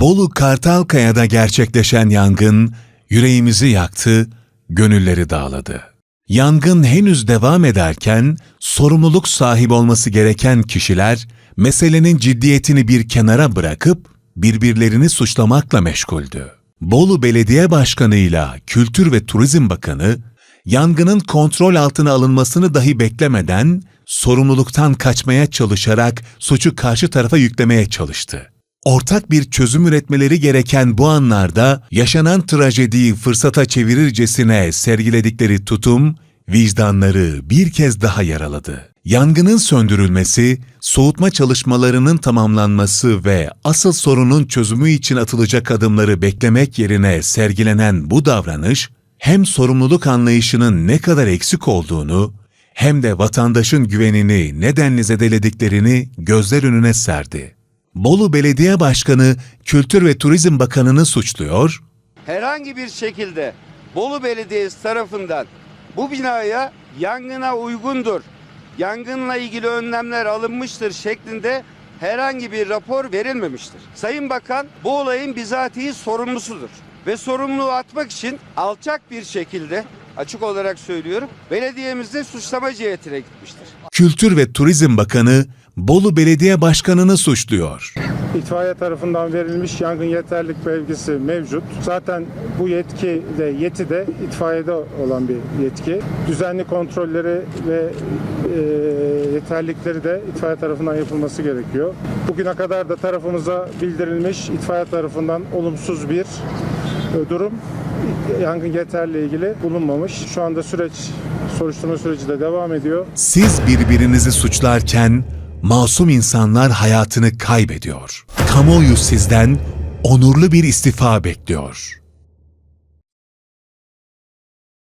Bolu Kartalkaya'da gerçekleşen yangın yüreğimizi yaktı, gönülleri dağladı. Yangın henüz devam ederken sorumluluk sahibi olması gereken kişiler meselenin ciddiyetini bir kenara bırakıp birbirlerini suçlamakla meşguldü. Bolu Belediye Başkanı ile Kültür ve Turizm Bakanı yangının kontrol altına alınmasını dahi beklemeden sorumluluktan kaçmaya çalışarak suçu karşı tarafa yüklemeye çalıştı. Ortak bir çözüm üretmeleri gereken bu anlarda yaşanan trajediyi fırsata çevirircesine sergiledikleri tutum vicdanları bir kez daha yaraladı. Yangının söndürülmesi, soğutma çalışmalarının tamamlanması ve asıl sorunun çözümü için atılacak adımları beklemek yerine sergilenen bu davranış, hem sorumluluk anlayışının ne kadar eksik olduğunu, hem de vatandaşın güvenini nedenli zedelediklerini gözler önüne serdi. Bolu Belediye Başkanı, Kültür ve Turizm Bakanı'nı suçluyor, herhangi bir şekilde Bolu Belediyesi tarafından bu binaya yangına uygundur, yangınla ilgili önlemler alınmıştır şeklinde herhangi bir rapor verilmemiştir. Sayın Bakan bu olayın bizatihi sorumlusudur ve sorumluluğu atmak için alçak bir şekilde açık olarak söylüyorum belediyemizde suçlama cihetine gitmiştir. Kültür ve Turizm Bakanı, Bolu Belediye Başkanı'nı suçluyor. İtfaiye tarafından verilmiş yangın yeterlik belgesi mevcut. Zaten bu yetki de yeti de itfaiyede olan bir yetki. Düzenli kontrolleri ve e, yeterlikleri de itfaiye tarafından yapılması gerekiyor. Bugüne kadar da tarafımıza bildirilmiş itfaiye tarafından olumsuz bir durum yangın yeterle ilgili bulunmamış. Şu anda süreç soruşturma süreci de devam ediyor. Siz birbirinizi suçlarken masum insanlar hayatını kaybediyor. Kamuoyu sizden onurlu bir istifa bekliyor.